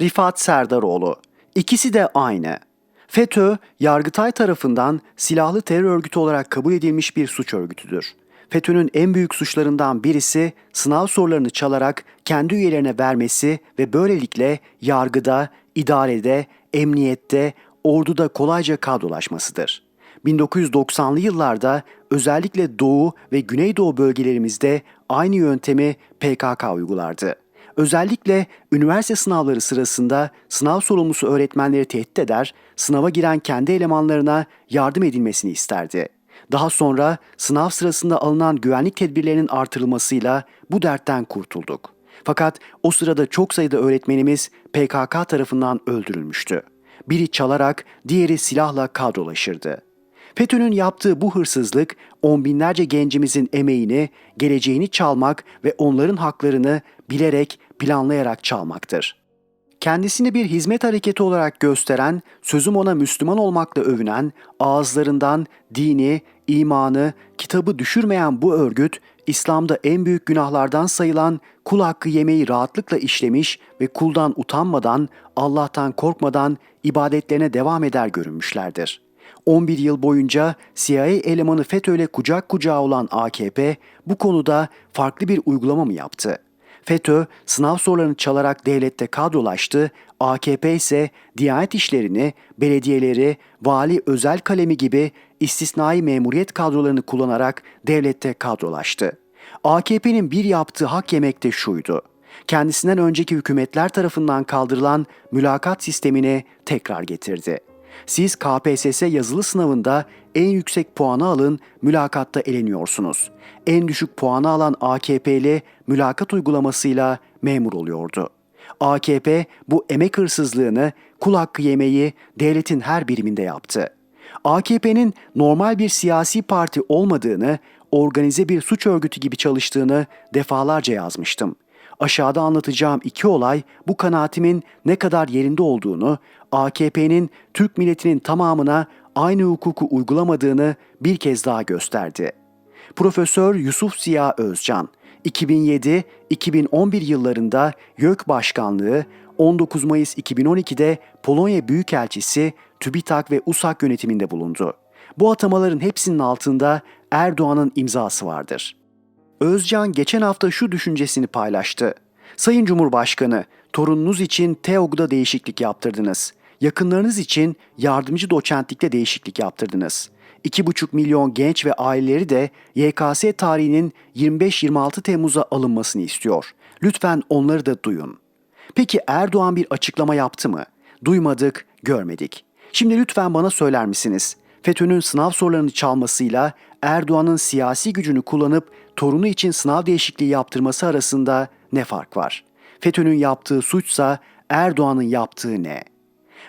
Rifat Serdaroğlu. İkisi de aynı. FETÖ, Yargıtay tarafından silahlı terör örgütü olarak kabul edilmiş bir suç örgütüdür. FETÖ'nün en büyük suçlarından birisi sınav sorularını çalarak kendi üyelerine vermesi ve böylelikle yargıda, idarede, emniyette, orduda kolayca kadrolaşmasıdır. 1990'lı yıllarda özellikle Doğu ve Güneydoğu bölgelerimizde aynı yöntemi PKK uygulardı. Özellikle üniversite sınavları sırasında sınav sorumlusu öğretmenleri tehdit eder, sınava giren kendi elemanlarına yardım edilmesini isterdi. Daha sonra sınav sırasında alınan güvenlik tedbirlerinin artırılmasıyla bu dertten kurtulduk. Fakat o sırada çok sayıda öğretmenimiz PKK tarafından öldürülmüştü. Biri çalarak, diğeri silahla kadrolaşırdı. FETÖ'nün yaptığı bu hırsızlık on binlerce gencimizin emeğini, geleceğini çalmak ve onların haklarını bilerek, planlayarak çalmaktır. Kendisini bir hizmet hareketi olarak gösteren, sözüm ona Müslüman olmakla övünen, ağızlarından dini, imanı, kitabı düşürmeyen bu örgüt, İslam'da en büyük günahlardan sayılan kul hakkı yemeği rahatlıkla işlemiş ve kuldan utanmadan, Allah'tan korkmadan ibadetlerine devam eder görünmüşlerdir. 11 yıl boyunca CIA elemanı FETÖ'yle kucak kucağa olan AKP bu konuda farklı bir uygulama mı yaptı? FETÖ sınav sorularını çalarak devlette kadrolaştı, AKP ise Diyanet işlerini, belediyeleri, vali özel kalemi gibi istisnai memuriyet kadrolarını kullanarak devlette kadrolaştı. AKP'nin bir yaptığı hak yemekte şuydu. Kendisinden önceki hükümetler tarafından kaldırılan mülakat sistemini tekrar getirdi. Siz KPSS yazılı sınavında en yüksek puanı alın, mülakatta eleniyorsunuz. En düşük puanı alan AKP'li mülakat uygulamasıyla memur oluyordu. AKP bu emek hırsızlığını, kul hakkı yemeği devletin her biriminde yaptı. AKP'nin normal bir siyasi parti olmadığını, organize bir suç örgütü gibi çalıştığını defalarca yazmıştım. Aşağıda anlatacağım iki olay bu kanaatimin ne kadar yerinde olduğunu, AKP'nin Türk milletinin tamamına aynı hukuku uygulamadığını bir kez daha gösterdi. Profesör Yusuf Ziya Özcan, 2007-2011 yıllarında YÖK Başkanlığı, 19 Mayıs 2012'de Polonya Büyükelçisi TÜBİTAK ve USAK yönetiminde bulundu. Bu atamaların hepsinin altında Erdoğan'ın imzası vardır. Özcan geçen hafta şu düşüncesini paylaştı. Sayın Cumhurbaşkanı, torununuz için TEOG'da değişiklik yaptırdınız. Yakınlarınız için yardımcı doçentlikte değişiklik yaptırdınız. 2,5 milyon genç ve aileleri de YKS tarihinin 25-26 Temmuz'a alınmasını istiyor. Lütfen onları da duyun. Peki Erdoğan bir açıklama yaptı mı? Duymadık, görmedik. Şimdi lütfen bana söyler misiniz? FETÖ'nün sınav sorularını çalmasıyla Erdoğan'ın siyasi gücünü kullanıp torunu için sınav değişikliği yaptırması arasında ne fark var? FETÖ'nün yaptığı suçsa Erdoğan'ın yaptığı ne?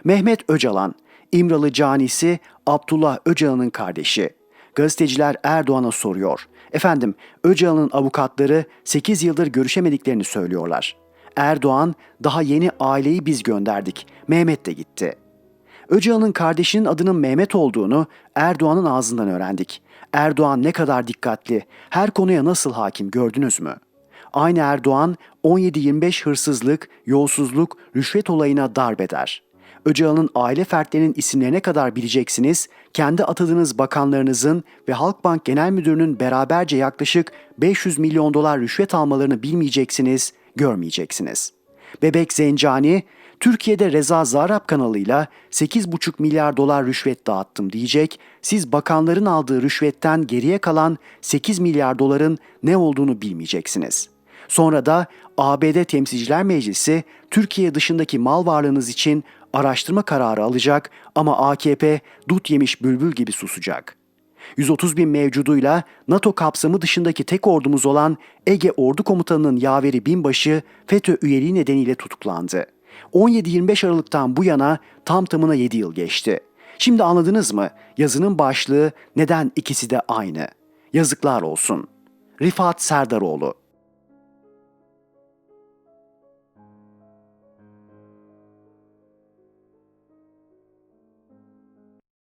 Mehmet Öcalan, İmralı canisi Abdullah Öcalan'ın kardeşi. Gazeteciler Erdoğan'a soruyor. Efendim, Öcalan'ın avukatları 8 yıldır görüşemediklerini söylüyorlar. Erdoğan, daha yeni aileyi biz gönderdik. Mehmet de gitti. Öcalan'ın kardeşinin adının Mehmet olduğunu Erdoğan'ın ağzından öğrendik. Erdoğan ne kadar dikkatli, her konuya nasıl hakim gördünüz mü? Aynı Erdoğan 17-25 hırsızlık, yolsuzluk, rüşvet olayına darbeder. Öcalan'ın aile fertlerinin isimlerine kadar bileceksiniz, kendi atadığınız bakanlarınızın ve Halkbank Genel Müdürü'nün beraberce yaklaşık 500 milyon dolar rüşvet almalarını bilmeyeceksiniz, görmeyeceksiniz. Bebek Zencani, Türkiye'de Reza Zarrab kanalıyla 8,5 milyar dolar rüşvet dağıttım diyecek, siz bakanların aldığı rüşvetten geriye kalan 8 milyar doların ne olduğunu bilmeyeceksiniz. Sonra da ABD Temsilciler Meclisi Türkiye dışındaki mal varlığınız için araştırma kararı alacak ama AKP dut yemiş bülbül gibi susacak. 130 bin mevcuduyla NATO kapsamı dışındaki tek ordumuz olan Ege Ordu Komutanı'nın yaveri binbaşı FETÖ üyeliği nedeniyle tutuklandı. 17-25 Aralık'tan bu yana tam tamına 7 yıl geçti. Şimdi anladınız mı? Yazının başlığı neden ikisi de aynı? Yazıklar olsun. Rifat Serdaroğlu